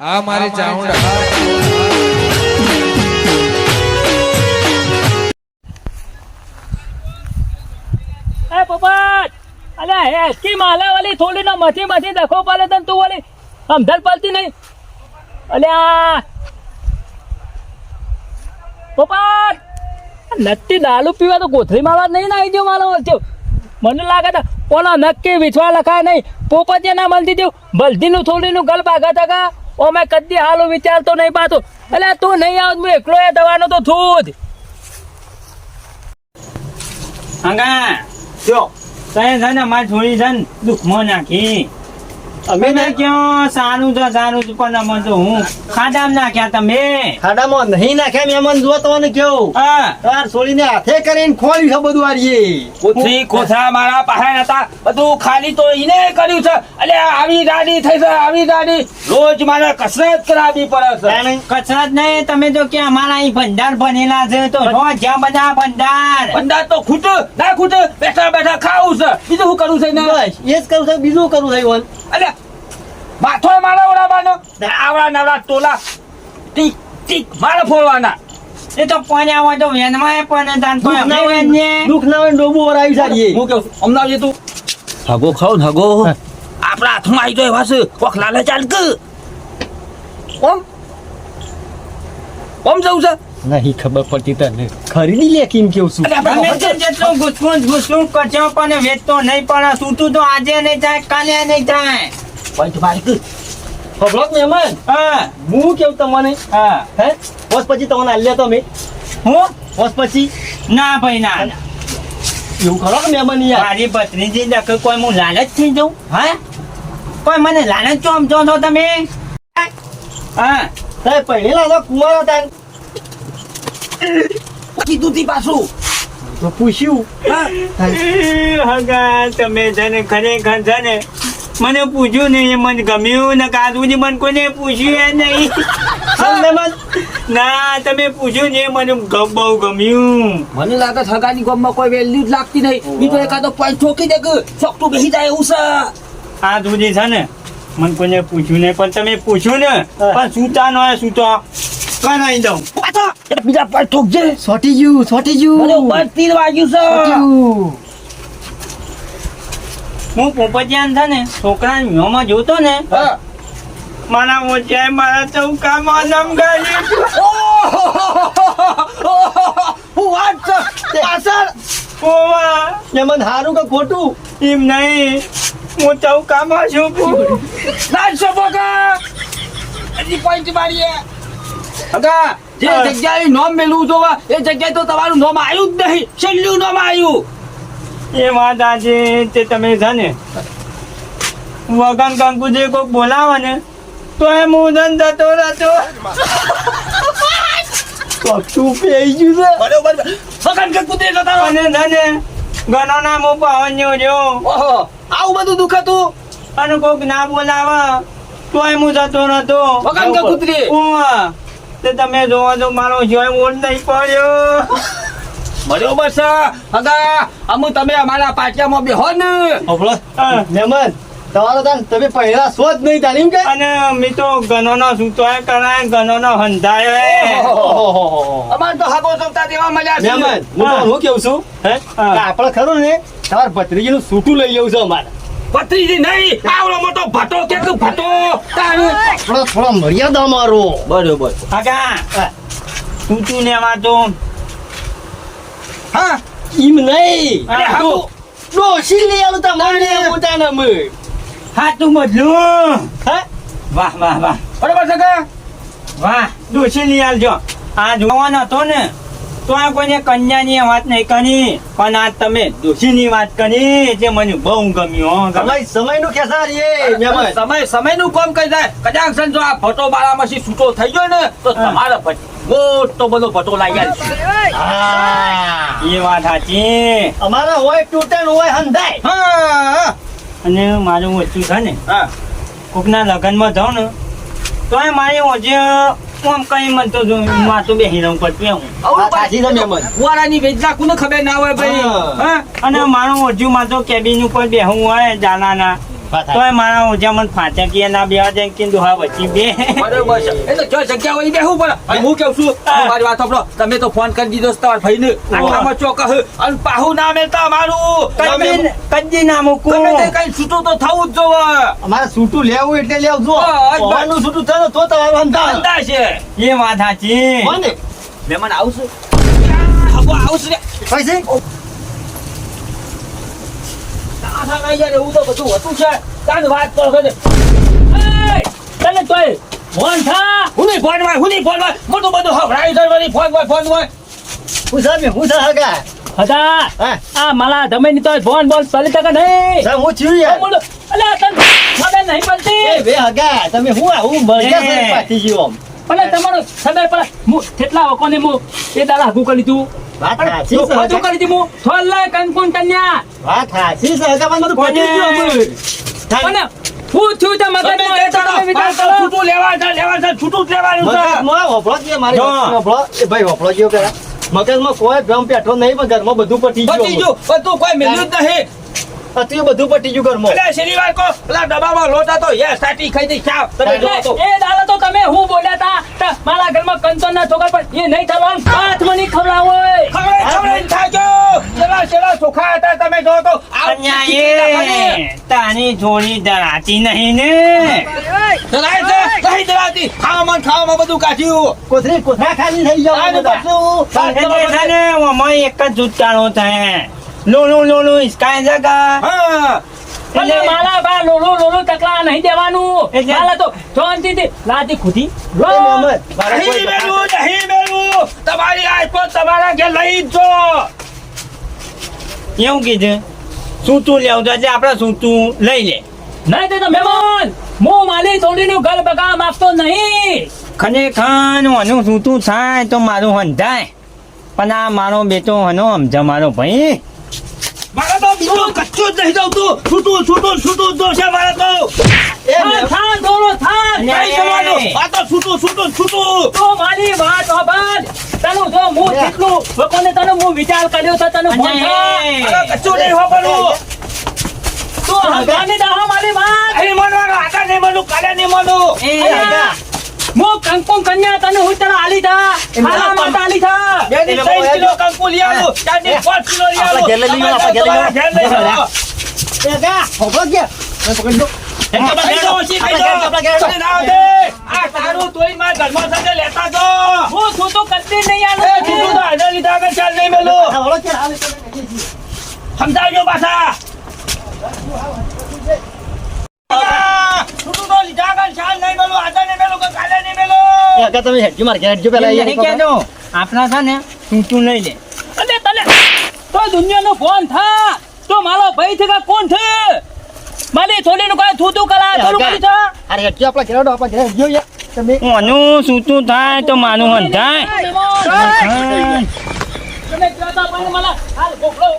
આ મારી ચાઉંડા એ પોપટ! અલે હે એસકી માલા વાલી થોડી ના મથી મથી દખો પડે તને તું વાલી સમજણ પડતી નહીં. અલે આ પોપટ નટ્ટી દારૂ પીવા તો કોથળી મારવા નહીં નાઈ ગયો મારો વચ્ચે. મને લાગે તો ઓલા નક્કી વિછવા લખાય નહીં. પોપટ ના મળતી દેવ બલદીનું થોડીનું ગલ ભાગા થકા ઓ, મેં કદી હાલું વિચારતો નહીં પાતો એટલે તું નહીં આવ, હું એકલો એ દવાનો તો જ. હંગા જો, તને છે ને મારી છોડી છે ને દુઃખમાં નાખી. અમે મેં ક્યાં સારું છે સારું છે પણ તો હું ખાડામાં નાખ્યા તમે? ખાડામાં નહીં નાખ્યા મહેમાન જો તો ને કેવું હા. તાર છોડીને હાથે કરીને ખોલ્યું છે બધું આરીએ કોથળા મારા પાસે હતા બધું ખાલી તો એને કર્યું છે. એટલે આવી દાડી થઈ છે આવી દાડી રોજ મારે કસરત કરાવી પડે છે. કસરત નહીં તમે તો કે અમારા અહીં ભંડાર બનેલા છે તો જો જ્યાં બધા ભંડાર. ભંડાર તો ખૂટ ના ખૂટ બેઠા બેઠા ખાવું છે. બીજું શું કરવું છે ને એ જ કરું છે બીજું કરું છે એટલે માથો મારા ઓળાવાનો આવડા નવડા ટોલા. ટીક ટીક મારે ફોડવાના. એ તો પાણી હોય તો વેનમાં પણ તાન તો વેન ને દુખ ના હોય ડોબો વરાવી સારી હું કેવું? છું, અમદાવાદ જે તું હગો ખાવ ને હગો. આપણા હાથમાં આવી જાય વાસ. કોક લાલે ચાલ કે ઓમ. ઓમ જવું છે? નહીં ખબર પડતી તને. ખરીદી લે કેમ કેવું છું? અમે જેટલું ગુસવું જ પણ વેચતો નહીં પણ સૂતું તો આજે નહીં થાય કાલે નહીં થાય. પોઈન્ટ મારી કે ખબર મહેમાન હા. હું કેવું તમને? હા. હે? બસ પછી તમને આલ્યા તો મેં હું? બસ પછી? ના ભાઈ ના. એવું ખરો કે મહેમાન યાર. મારી ભત્રીજી દખ કોઈ હું લાલચ થઈ જાઉં? હા? કોઈ મને લાલચ ચોમ છો છો તમે? હા. તે પહેલી લાલો કુંવારો તાર. કીધું તી પાછું. તો પૂછ્યું. હગા તમે છે ને ખરેખર છે ને મને પૂછ્યું નહીં એ મને ગમ્યું ને કાં સુધી મને કોઈને પૂછ્યું એ નહીં. ના તમે પૂછ્યું ને મને બહુ ગમ્યું. મને લાગે સગાની ગમમાં કોઈ વેલ્યુ જ લાગતી નહીં. બીજો એકાદો પોઈન્ટ ઠોકી દે ચોકટું બેસી જાય એવું છે. આ સુધી છે ને મને કોઈને પૂછ્યું નહીં પણ તમે પૂછ્યું ને પણ સૂતા ન હોય સૂતો. નહીં દઉં. પાછો બીજા પોઈન્ટ ઠોકજે. સોટી ગયું સોટી ગયું. ઉપર તીર વાગ્યું છે. હું પોપટિયાન છે ને છોકરા વ્યોમાં જોતો ને મારા મોજાએ મારા ચૌકામાં નમ ગાડી હું વાત છે પાછળ. ઓવા. હારું કે ખોટું? એમ નહીં. હું ચૌકામાં છું. નાચ બકા હજી પોઈન્ટ મારીએ. અગા જે. જગ્યાએ નોમ મેળવું જોવા એ જગ્યાએ તો તમારું નોમ આવ્યું જ નહીં. છેલ્લું નોમ આવ્યું. એ વાત આજે તે તમે છે ને વગન કંકુજી કોઈક બોલાવે ને તો એ મુદન જતો રહેતો. પક્ષું પેઈ ગયું છે. બરોબર. સગન કે કુદરે અને છે ને ગણોના મો પાવન્યો રહ્યો. આવું બધું દુખાતું અને કોઈક ના બોલાવે તોય હું જતો રહેતો. વગન કે કુદરે ઉવા. તે તમે જોવા જો મારો જોય ઓળ નહીં પડ્યો. બરોબર છે? અગા અમુ તમે અમારા પાટિયામાં બેહો ને. હા. તમારો તાન તમે પહેલા સ્વત જ નહીં તાલીમ કે? અને મી તો ગણોનો સૂતોય કરાય ગનોનો હંધાયો ઓહોહોહો. અમાર તો હાગો ચોકતા દેવા મળ્યા છે. નેમન હું તો હું કેવું છું? હે? આપણે ખરું ને તમારા ભત્રીજીનું સૂટું લઈ લેવું છે અમારે. પત્રીજી નહીં આવડો મોટો ભટો કે કે ભટો. થોડો થોડો મર્યાદા મારો. બરોબર. કાકા હા. ને લેવા તો હા? ઈમ નહીં. અરે હાગો ડોશી લઈ આવું તમારે મોટા નમે હાથું બદલું હે? વાહ વાહ વાહ. બરોબર છે વાહ ડોસી લઈ આવજો આ જોવાનો હતો ને. તો આ કોઈને કન્યાની વાત નહીં કરી પણ આ તમે દોષીની વાત કરી જે મને બહુ ગમ્યું સમય. સમય સમયનું ખેસાર એ મહેમાન સમય સમયનું કોમ કહી જાય. કદાચ છે ને જો આ ભટો બાળામાંથી છૂટો થઈ ગયો ને તો તમારો પછી મોટો બધો ભટો લાગી આવશે એ વાત સાચી. અમારા હોય તૂટેલ હોય હંધાય. હા. અને મારું ઓછું છે ને. હા. કોકના લગ્નમાં જાઉં ને તો મારી ઓજે આમ કઈ રહું પડતું હું મહેમાન કુવારાની વેચના કોને ખબર ના હોય ભાઈ. અને મારું ઓજુ માં તો કેબિન ઉપર બેહું હોય જાનાના. તોય મારા ઓજા મને કે ના બેવા જાય કે દોહા વચ્ચી બે. બરોબર છે. એ તો જો જગ્યા હોય બેહું બેહવું હું કેવું છું મારી વાત સાંભળો. તમે તો ફોન કરી દીધો છે તમારા ભાઈને. આટલામાં ચોક. અને પાહુ ના મેલતા મારું કદી કદી ના મૂકું. તમે કઈ છૂટું તો થવું જ જોવે. અમારે છૂટું લેવું એટલે લેવું. જો. પવનનું સૂટું થાય ને તો તમારું અંધાર અંદાજ છે. એ વાત સાચી. મેમન ને આવશે. આવશે. રે પૈસે આ થા નહીં એવું તો બધું હતું છે. તાન વાત કરો છો તને તોય ફોન થા. હું નહીં ફોનમાં હું નહીં ફોનમાં મોટું બધું હવરાયું છે વળી ફોનમાં ફોનમાં હું સાહેબ હું સર હગા. હતા આ માલા તમે ની તો ફોન બોલ ચાલી તક નહીં. સાહેબ હું છું યાર. અલે તને ખબર નહીં એ પડતી બે હગા તમે હું હું મરજા પાછી જીવો અલે તમારો સમય પર હું કેટલા વકોને હું એ દાડા હગું કરી તું વાત સાચી છે. હજુ કરી દી થોલ્લે કંકુન કન્યા. વાત સાચી છે. હગા બધું પતી જ અને હું છું તો મગજમાં તમે એ દાડા મારે વિચાર તો કરો. છૂટું લેવા છે લેવા છે છૂટું લેવાનું છે. મારી. એ ભાઈ હોભળો જેવું કે મગજમાં કોઈ ભ્રમ પેઠો નહીં પણ ઘરમાં બધું પટી ગયું ગયું. બધું કોઈ મેલ્યું જ નહીં. ગયું, બધું પટી ગયું ઘરમાં. એટલે શનિવાર કો પેલા ડબ્બામાં લોટા તો યે સાટી ખાઈ દઈ ચાવ તમે જો તો. એ દાડા તો તમે હું બોલ્યા તા? મારા ઘરમાં કંચન ના છોકરા પણ એ નહીં થવાનું હાથ મને ખવડાવો ખવડે ખવડે થાજો. ચલા ચલા સુખા હતા તમે જો તો. આ કન્યા જોડી ધરાતી નહીં ને. છે ખાવામાં ખાવામાં બધું કાઢ્યું. ખાલી થઈ બધા. એક જ જૂતાણો થાય. લોલું લોલું હિસકાય જગા હા. અને એટલે- મારા બા લોલો લોલો તકલા નહીં દેવાનું. એટલે- માલા તો શાંતિથી લાદી ખુદી લો. નહીં મેલું નહીં મેલું તમારી આઈફોન તમારા ઘેર લઈ જ એવું કીધું. સૂતું લેવું તો આજે આપણે સૂતું લઈ લે. નહીં તો મહેમાન. હું માલી થોડીનું ઘર બગા માંગતો નહીં. ખરેખર શું સૂતું થાય તો મારું હંધાય. પણ આ મારો બેટો હનો સમજ મારો ભાઈ. મારા તો બીજું કચ્ચું જ નહીં જવતું છૂટું છૂટું છૂટું જ જોશે મારે તો. થાન, જવાનું આ તો છૂટું છૂટું છૂટું. તો મારી વાત સાંભળ. તને જો હું જેટલું લોકોને તને હું વિચાર કર્યો છે તને ફોન કચ્ચું નહીં હોવાનું તો હંગામી દાહો મારી વાત. નહીં માનવાનું આગળ નહીં માનું કાલે નહીં માનું હું કંકુ કન્યા તને હું તને આલી થા ખાવા માતા આલી થા બે ની ત્રણ કિલો કંકુ લઈ આવું ચારની પાંચ કિલો લઈ આવું ગેલે લઈ આપણે ઘેર લઈ લેવા. એ ગા હોભળો જ મે પકડ આલું ચાલો. સમજાવજો પાછા છૂટું તો લીધા આગળ ચાલ નહીં મેલું આજે નહીં મેલું કે કાલે નહીં મેલું હગા તમે હેડજો મારે ઘેર હેડજો પેલા નહીં કહેજો આપણા છે ને સૂતું નહીં લે. અને તને તો દુનિયાનો ફોન થા? તો મારો ભાઈ છે કે કોણ છે? મારી થોડીનું કોઈ થૂતું કલા થોડું કરી થા? અરે હેડજો આપણા ઘેરડો આપણા ઘેર હેડજો યાર. તમે આનું સૂતું થાય તો થાય. તમે પણ મને હાલ ઉકેલ